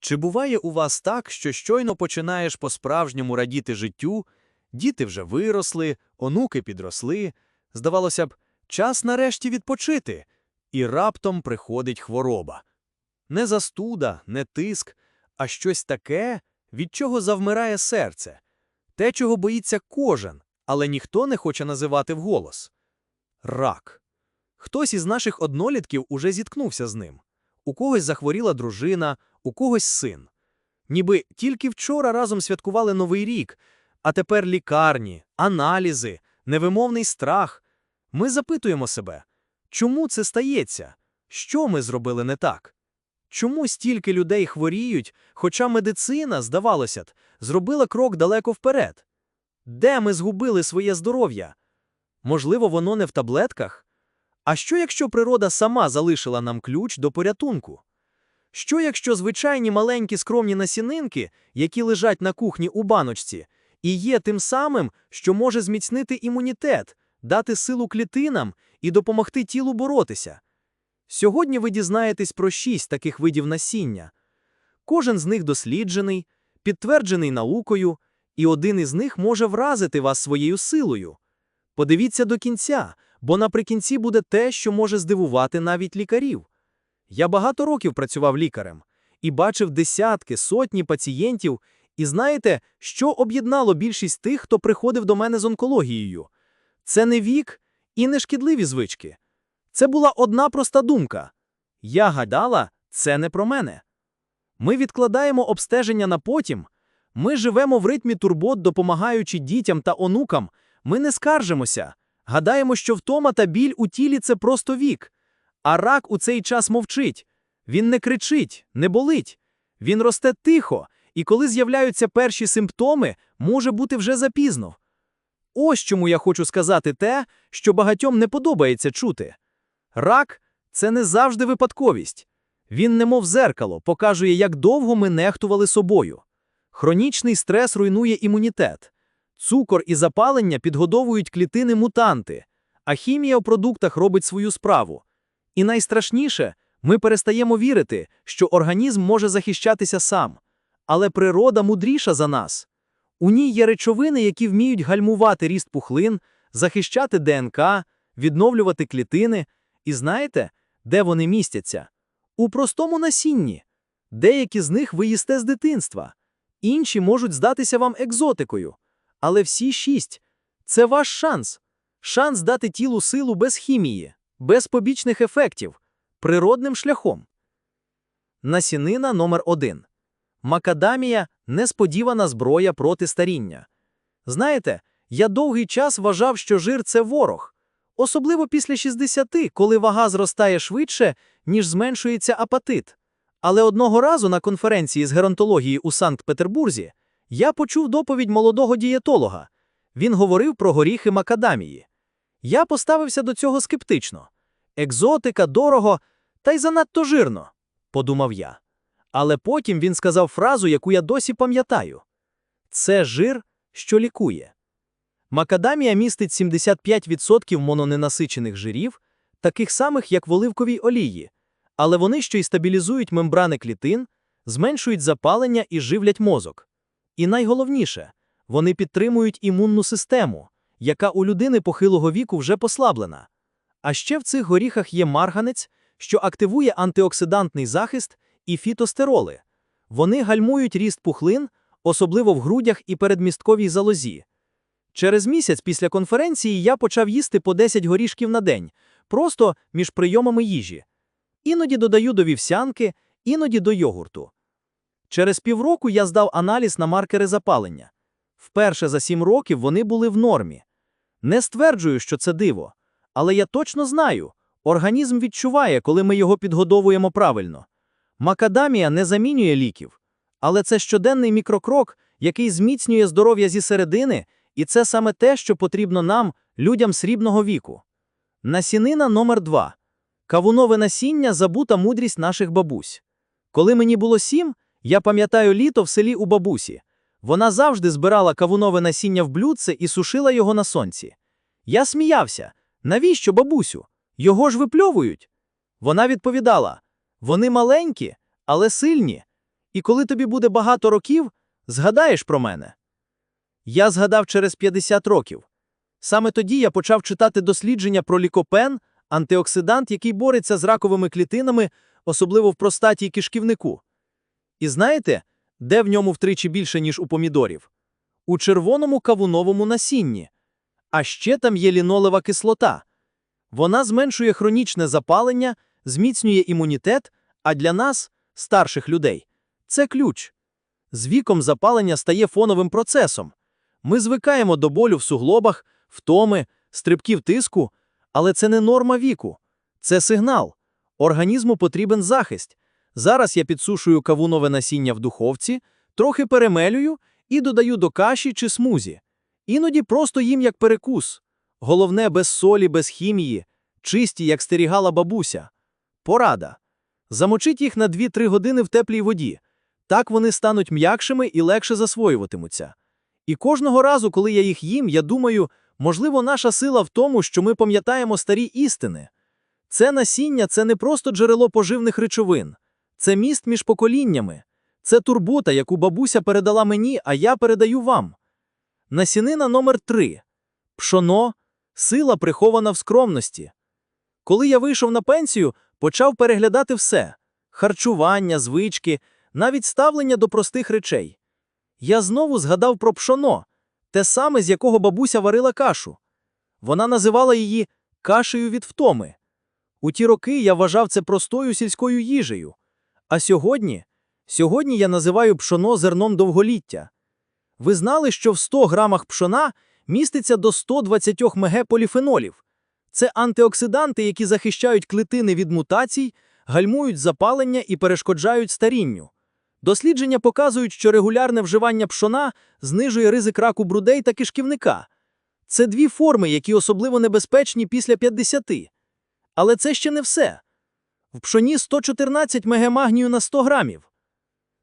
Чи буває у вас так, що щойно починаєш по-справжньому радіти життю, діти вже виросли, онуки підросли, здавалося б, час нарешті відпочити, і раптом приходить хвороба. Не застуда, не тиск, а щось таке, від чого завмирає серце, те, чого боїться кожен, але ніхто не хоче називати вголос. Рак. Хтось із наших однолітків уже зіткнувся з ним. У когось захворіла дружина, у когось син. Ніби тільки вчора разом святкували Новий рік, а тепер лікарні, аналізи, невимовний страх. Ми запитуємо себе, чому це стається? Що ми зробили не так? Чому стільки людей хворіють, хоча медицина, здавалося б, зробила крок далеко вперед? Де ми згубили своє здоров'я? Можливо, воно не в таблетках? А що, якщо природа сама залишила нам ключ до порятунку? Що, якщо звичайні маленькі скромні насінинки, які лежать на кухні у баночці, і є тим самим, що може зміцнити імунітет, дати силу клітинам і допомогти тілу боротися? Сьогодні ви дізнаєтесь про шість таких видів насіння. Кожен з них досліджений, підтверджений наукою, і один із них може вразити вас своєю силою. Подивіться до кінця, бо наприкінці буде те, що може здивувати навіть лікарів. Я багато років працював лікарем і бачив десятки, сотні пацієнтів, і знаєте, що об'єднало більшість тих, хто приходив до мене з онкологією? Це не вік і не шкідливі звички. Це була одна проста думка. Я гадала, це не про мене. Ми відкладаємо обстеження на потім. Ми живемо в ритмі турбот, допомагаючи дітям та онукам. Ми не скаржимося. Гадаємо, що втома та біль у тілі це просто вік. А рак у цей час мовчить. Він не кричить, не болить. Він росте тихо, і коли з'являються перші симптоми, може бути вже запізно. Ось чому я хочу сказати те, що багатьом не подобається чути. Рак це не завжди випадковість. Він, немов зеркало, показує, як довго ми нехтували собою. Хронічний стрес руйнує імунітет. Цукор і запалення підгодовують клітини мутанти, а хімія в продуктах робить свою справу. І найстрашніше, ми перестаємо вірити, що організм може захищатися сам. Але природа мудріша за нас. У ній є речовини, які вміють гальмувати ріст пухлин, захищати ДНК, відновлювати клітини. І знаєте, де вони містяться? У простому насінні. Деякі з них ви їсте з дитинства, інші можуть здатися вам екзотикою. Але всі шість це ваш шанс. Шанс дати тілу силу без хімії, без побічних ефектів, природним шляхом. Насінина номер 1 Макадамія несподівана зброя проти старіння. Знаєте, я довгий час вважав, що жир це ворог, особливо після 60, коли вага зростає швидше, ніж зменшується апатит. Але одного разу на конференції з геронтології у Санкт-Петербурзі я почув доповідь молодого дієтолога. Він говорив про горіхи макадамії. Я поставився до цього скептично. Екзотика, дорого, та й занадто жирно, подумав я. Але потім він сказав фразу, яку я досі пам'ятаю: це жир, що лікує. Макадамія містить 75% мононенасичених жирів, таких самих, як в оливковій олії, але вони ще й стабілізують мембрани клітин, зменшують запалення і живлять мозок. І найголовніше, вони підтримують імунну систему, яка у людини похилого віку вже послаблена. А ще в цих горіхах є марганець, що активує антиоксидантний захист і фітостероли. Вони гальмують ріст пухлин, особливо в грудях і передмістковій залозі. Через місяць після конференції я почав їсти по 10 горішків на день, просто між прийомами їжі. Іноді додаю до вівсянки, іноді до йогурту. Через півроку я здав аналіз на маркери запалення. Вперше за сім років вони були в нормі. Не стверджую, що це диво, але я точно знаю, організм відчуває, коли ми його підгодовуємо правильно. Макадамія не замінює ліків, але це щоденний мікрокрок, який зміцнює здоров'я зі середини, і це саме те, що потрібно нам, людям срібного віку. Насінина номер 2 Кавунове насіння забута мудрість наших бабусь. Коли мені було сім, я пам'ятаю літо в селі у бабусі. Вона завжди збирала кавунове насіння в блюдце і сушила його на сонці. Я сміявся. Навіщо, бабусю? Його ж випльовують. Вона відповідала: вони маленькі, але сильні. І коли тобі буде багато років, згадаєш про мене. Я згадав через 50 років. Саме тоді я почав читати дослідження про лікопен, антиоксидант, який бореться з раковими клітинами, особливо в простаті і кишківнику. І знаєте, де в ньому втричі більше, ніж у помідорів? У червоному кавуновому насінні. А ще там є лінолева кислота. Вона зменшує хронічне запалення, зміцнює імунітет, а для нас, старших людей, це ключ. З віком запалення стає фоновим процесом. Ми звикаємо до болю в суглобах, втоми, стрибків тиску, але це не норма віку. Це сигнал. Організму потрібен захист. Зараз я підсушую кавунове насіння в духовці, трохи перемелюю і додаю до каші чи смузі. Іноді просто їм як перекус. Головне, без солі, без хімії, чисті, як стерігала бабуся. Порада. Замочіть їх на 2-3 години в теплій воді. Так вони стануть м'якшими і легше засвоюватимуться. І кожного разу, коли я їх їм, я думаю, можливо, наша сила в тому, що ми пам'ятаємо старі істини. Це насіння це не просто джерело поживних речовин, це міст між поколіннями, це турбота, яку бабуся передала мені, а я передаю вам. Насінина номер 3 Пшоно сила прихована в скромності. Коли я вийшов на пенсію, почав переглядати все харчування, звички, навіть ставлення до простих речей. Я знову згадав про пшоно, те саме, з якого бабуся варила кашу. Вона називала її кашею від втоми. У ті роки я вважав це простою сільською їжею. А сьогодні, сьогодні я називаю пшоно зерном довголіття. Ви знали, що в 100 грамах пшона міститься до 120 мг поліфенолів. Це антиоксиданти, які захищають клітини від мутацій, гальмують запалення і перешкоджають старінню. Дослідження показують, що регулярне вживання пшона знижує ризик раку брудей та кишківника. Це дві форми, які особливо небезпечні після 50. Але це ще не все. В пшоні 114 мг магнію на 100 грамів.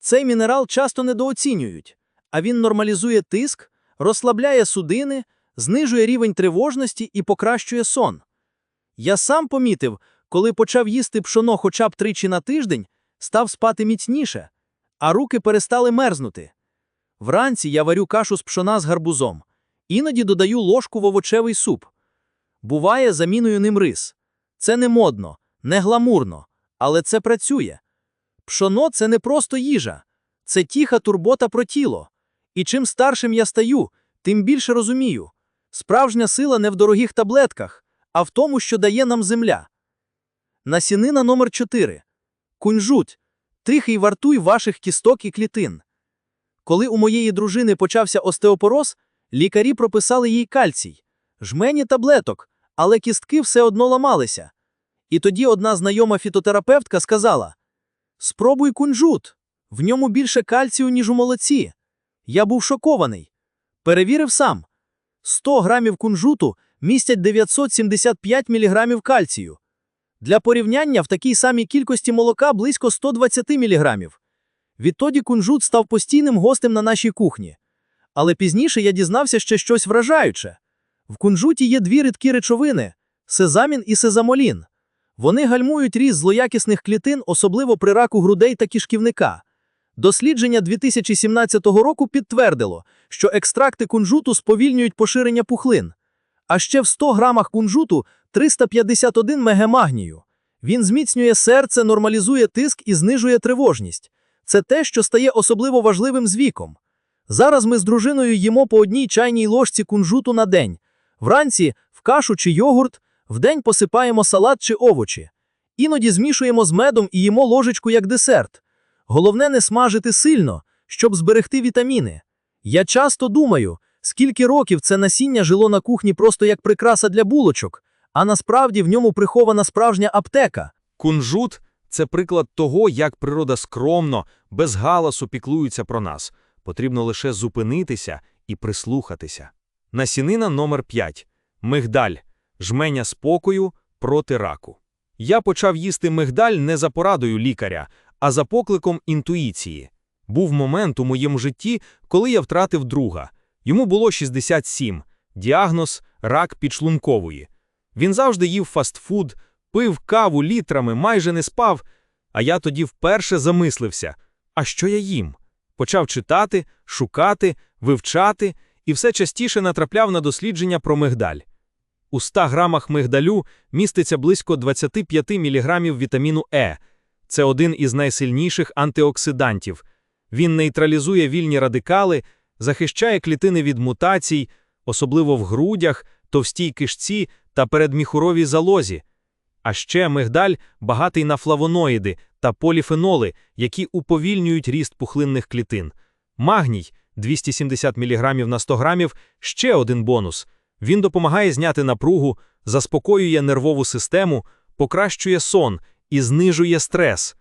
Цей мінерал часто недооцінюють, а він нормалізує тиск, розслабляє судини, знижує рівень тривожності і покращує сон. Я сам помітив, коли почав їсти пшоно хоча б тричі на тиждень, став спати міцніше, а руки перестали мерзнути. Вранці я варю кашу з пшона з гарбузом, іноді додаю ложку в овочевий суп. Буває, заміною ним рис. Це не модно, не гламурно, але це працює. Пшоно це не просто їжа, це тіха турбота про тіло. І чим старшим я стаю, тим більше розумію. Справжня сила не в дорогих таблетках, а в тому, що дає нам земля. Насінина номер 4 Кунжут. Тихий вартуй ваших кісток і клітин. Коли у моєї дружини почався остеопороз, лікарі прописали їй кальцій, жмені таблеток, але кістки все одно ламалися. І тоді одна знайома фітотерапевтка сказала: Спробуй кунжут, в ньому більше кальцію, ніж у молоці. Я був шокований. Перевірив сам: 100 грамів кунжуту містять 975 мг кальцію. Для порівняння в такій самій кількості молока близько 120 мг. Відтоді кунжут став постійним гостем на нашій кухні. Але пізніше я дізнався ще щось вражаюче. В кунжуті є дві рідкі речовини сезамін і сезамолін. Вони гальмують ріст злоякісних клітин, особливо при раку грудей та кишківника. Дослідження 2017 року підтвердило, що екстракти кунжуту сповільнюють поширення пухлин. А ще в 100 грамах кунжуту 351 мегамагнію. Він зміцнює серце, нормалізує тиск і знижує тривожність. Це те, що стає особливо важливим з віком. Зараз ми з дружиною їмо по одній чайній ложці кунжуту на день. Вранці в кашу чи йогурт, вдень посипаємо салат чи овочі. Іноді змішуємо з медом і їмо ложечку як десерт. Головне не смажити сильно, щоб зберегти вітаміни. Я часто думаю, скільки років це насіння жило на кухні просто як прикраса для булочок, а насправді в ньому прихована справжня аптека. Кунжут це приклад того, як природа скромно, без галасу піклується про нас. Потрібно лише зупинитися і прислухатися. Насінина номер 5. Мигдаль. Жменя спокою проти раку. Я почав їсти мигдаль не за порадою лікаря, а за покликом інтуїції. Був момент у моєму житті, коли я втратив друга. Йому було 67, діагноз рак підшлункової. Він завжди їв фастфуд, пив каву літрами, майже не спав. А я тоді вперше замислився: А що я їм? Почав читати, шукати, вивчати і все частіше натрапляв на дослідження про мигдаль. У 100 грамах мигдалю міститься близько 25 мг вітаміну Е. Це один із найсильніших антиоксидантів. Він нейтралізує вільні радикали, захищає клітини від мутацій, особливо в грудях, товстій кишці та передміхуровій залозі. А ще мигдаль багатий на флавоноїди та поліфеноли, які уповільнюють ріст пухлинних клітин. Магній 270 мг на 100 грамів – ще один бонус. Він допомагає зняти напругу, заспокоює нервову систему, покращує сон і знижує стрес.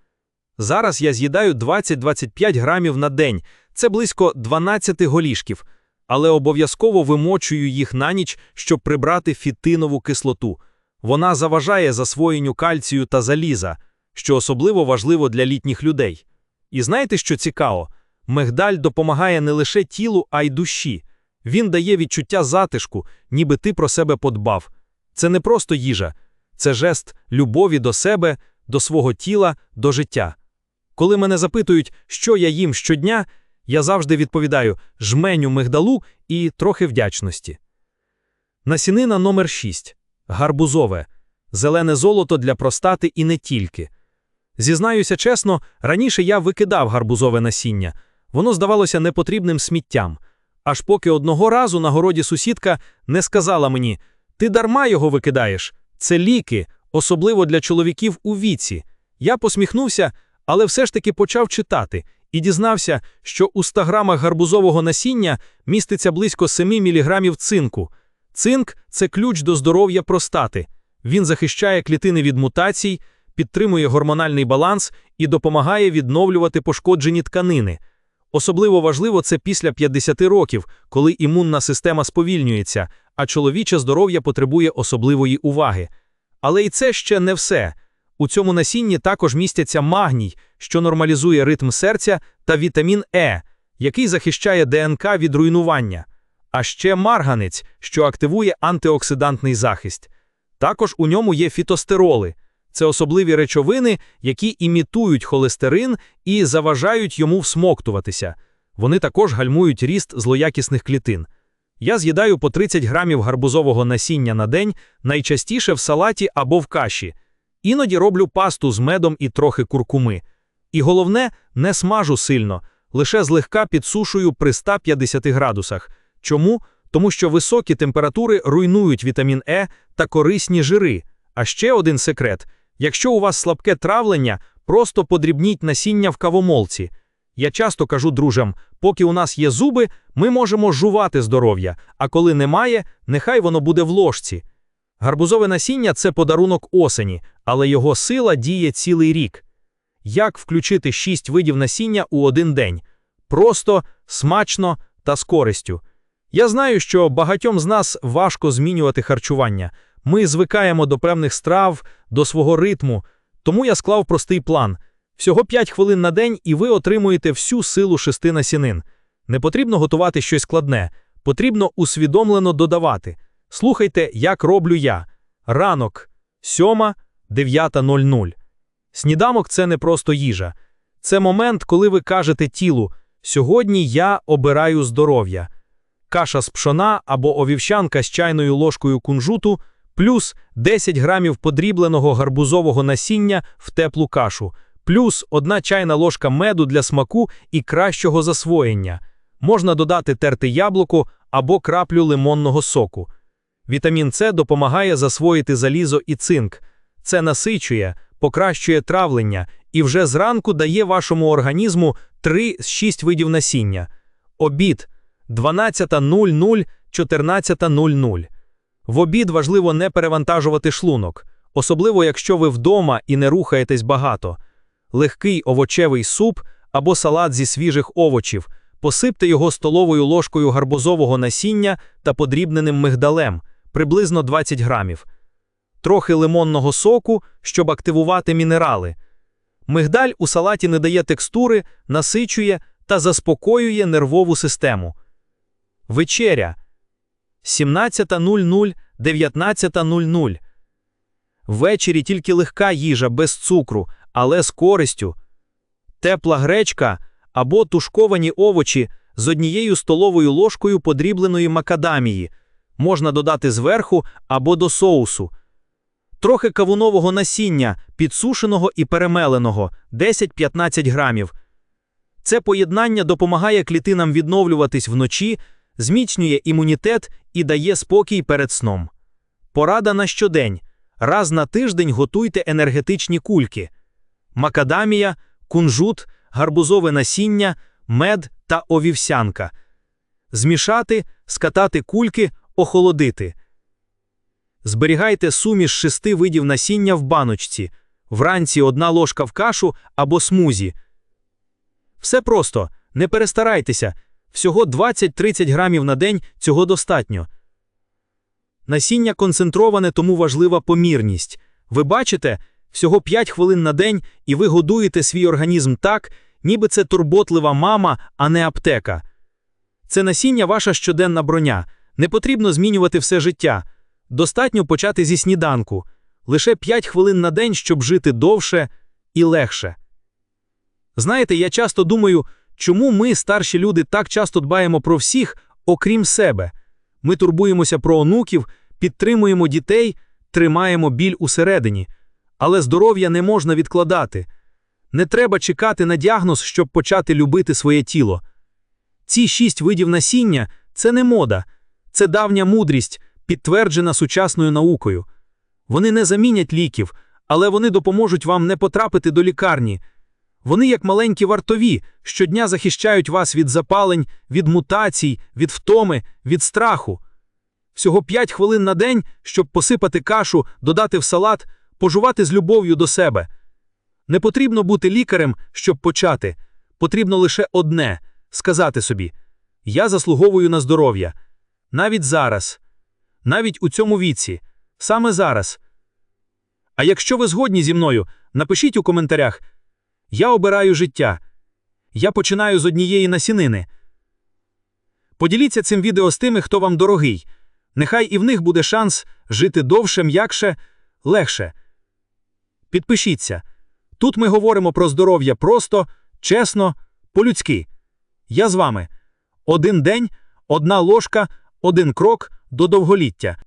Зараз я з'їдаю 20-25 грамів на день, це близько 12 голішків, але обов'язково вимочую їх на ніч, щоб прибрати фітинову кислоту. Вона заважає засвоєнню кальцію та заліза, що особливо важливо для літніх людей. І знаєте, що цікаво? Мигдаль допомагає не лише тілу, а й душі. Він дає відчуття затишку, ніби ти про себе подбав. Це не просто їжа, це жест любові до себе, до свого тіла, до життя. Коли мене запитують, що я їм щодня, я завжди відповідаю жменю мигдалу і трохи вдячності. Насінина номер 6. Гарбузове. Зелене золото для простати і не тільки. Зізнаюся чесно, раніше я викидав гарбузове насіння. Воно здавалося непотрібним сміттям. Аж поки одного разу на городі сусідка не сказала мені: Ти дарма його викидаєш. Це ліки, особливо для чоловіків у віці. Я посміхнувся, але все ж таки почав читати і дізнався, що у 100 грамах гарбузового насіння міститься близько 7 мг цинку. Цинк це ключ до здоров'я простати. Він захищає клітини від мутацій, підтримує гормональний баланс і допомагає відновлювати пошкоджені тканини. Особливо важливо це після 50 років, коли імунна система сповільнюється, а чоловіче здоров'я потребує особливої уваги. Але і це ще не все. У цьому насінні також містяться магній, що нормалізує ритм серця, та вітамін Е, який захищає ДНК від руйнування, а ще марганець, що активує антиоксидантний захист. Також у ньому є фітостероли. Це особливі речовини, які імітують холестерин і заважають йому всмоктуватися. Вони також гальмують ріст злоякісних клітин. Я з'їдаю по 30 грамів гарбузового насіння на день, найчастіше в салаті або в каші. Іноді роблю пасту з медом і трохи куркуми. І головне, не смажу сильно, лише злегка підсушую при 150 градусах. Чому? Тому що високі температури руйнують вітамін Е та корисні жири. А ще один секрет: якщо у вас слабке травлення, просто подрібніть насіння в кавомолці. Я часто кажу дружам, поки у нас є зуби, ми можемо жувати здоров'я, а коли немає, нехай воно буде в ложці. Гарбузове насіння це подарунок осені, але його сила діє цілий рік. Як включити шість видів насіння у один день? Просто, смачно та з користю. Я знаю, що багатьом з нас важко змінювати харчування. Ми звикаємо до певних страв, до свого ритму. Тому я склав простий план. Всього 5 хвилин на день, і ви отримуєте всю силу шести насінин. Не потрібно готувати щось складне, потрібно усвідомлено додавати. Слухайте, як роблю я. Ранок 7, 9.00. Сніданок це не просто їжа. Це момент, коли ви кажете тілу: сьогодні я обираю здоров'я. Каша з пшона або овівчанка з чайною ложкою кунжуту, плюс 10 грамів подрібленого гарбузового насіння в теплу кашу, плюс одна чайна ложка меду для смаку і кращого засвоєння. Можна додати терте яблуко або краплю лимонного соку. Вітамін С допомагає засвоїти залізо і цинк. Це насичує, покращує травлення і вже зранку дає вашому організму 3 з 6 видів насіння. Обід 12.00, 14.00. В обід важливо не перевантажувати шлунок, особливо якщо ви вдома і не рухаєтесь багато. Легкий овочевий суп або салат зі свіжих овочів. Посипте його столовою ложкою гарбузового насіння та подрібненим мигдалем, приблизно 20 грамів. Трохи лимонного соку, щоб активувати мінерали. Мигдаль у салаті не дає текстури, насичує та заспокоює нервову систему. Вечеря 17.00, 19.00. Ввечері тільки легка їжа без цукру, але з користю. Тепла гречка або тушковані овочі з однією столовою ложкою подрібленої макадамії. Можна додати зверху або до соусу. Трохи кавунового насіння, підсушеного і перемеленого 10-15 грамів. Це поєднання допомагає клітинам відновлюватись вночі, зміцнює імунітет і дає спокій перед сном. Порада на щодень. Раз на тиждень готуйте енергетичні кульки. Макадамія, кунжут, гарбузове насіння, мед та овівсянка. Змішати, скатати кульки, охолодити. Зберігайте суміш шести видів насіння в баночці. Вранці одна ложка в кашу або смузі. Все просто, не перестарайтеся. Всього 20-30 грамів на день цього достатньо. Насіння концентроване, тому важлива помірність. Ви бачите, всього 5 хвилин на день, і ви годуєте свій організм так, ніби це турботлива мама, а не аптека. Це насіння ваша щоденна броня. Не потрібно змінювати все життя. Достатньо почати зі сніданку. Лише 5 хвилин на день, щоб жити довше і легше. Знаєте, я часто думаю, чому ми, старші люди, так часто дбаємо про всіх, окрім себе. Ми турбуємося про онуків, підтримуємо дітей, тримаємо біль усередині. Але здоров'я не можна відкладати. Не треба чекати на діагноз, щоб почати любити своє тіло. Ці шість видів насіння це не мода, це давня мудрість, підтверджена сучасною наукою. Вони не замінять ліків, але вони допоможуть вам не потрапити до лікарні. Вони, як маленькі вартові, щодня захищають вас від запалень, від мутацій, від втоми, від страху. Всього 5 хвилин на день, щоб посипати кашу, додати в салат, пожувати з любов'ю до себе. Не потрібно бути лікарем, щоб почати. Потрібно лише одне сказати собі: Я заслуговую на здоров'я. Навіть зараз, навіть у цьому віці, саме зараз. А якщо ви згодні зі мною, напишіть у коментарях. Я обираю життя. Я починаю з однієї насінини. Поділіться цим відео з тими, хто вам дорогий. Нехай і в них буде шанс жити довше, м'якше, легше. Підпишіться. Тут ми говоримо про здоров'я просто, чесно, по-людськи. Я з вами. Один день, одна ложка, один крок до довголіття.